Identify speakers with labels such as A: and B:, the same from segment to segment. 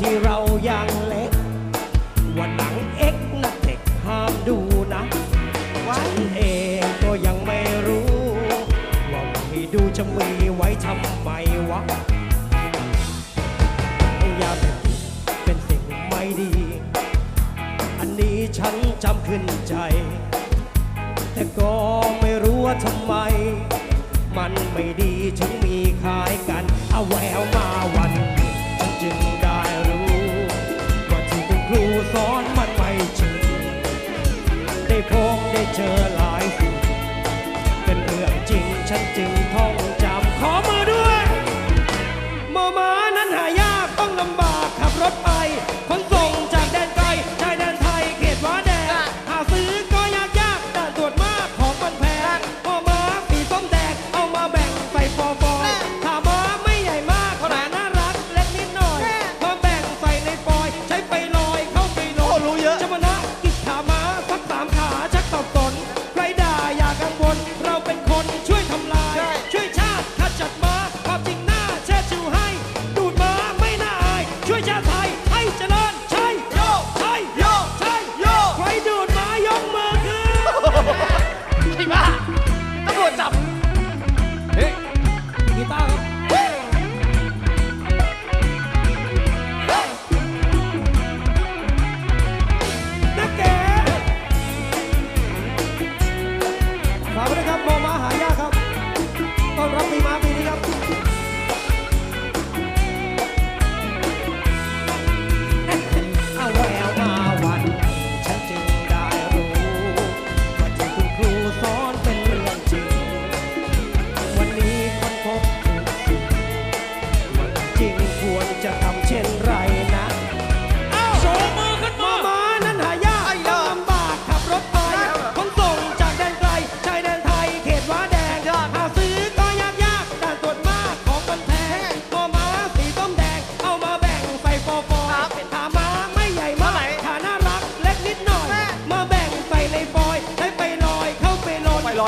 A: ที่เรายังเล็ก วันหนังเอ็กนะเด็กห้ามดูนะฉันเองก็ยังไม่รู้ ว่าที่ดูจะมีไว้ทำไมวะยาเสพติเป็นสิ่งไม่ดี อันนี้ฉันจำขึ้นใจ แต่ก็ไม่รู้ว่าทำไม มันไม่ดี เจอหลายสิ่งเป็นเรื่องจริงฉันจริงท่อง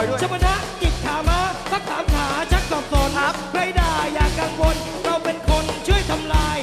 A: อย
B: ด้วย
A: ชมนะจิกขามาสักถามหาชักสอบสนใครด่าอยากกังวลเราเป็นคนช่วยทำลาย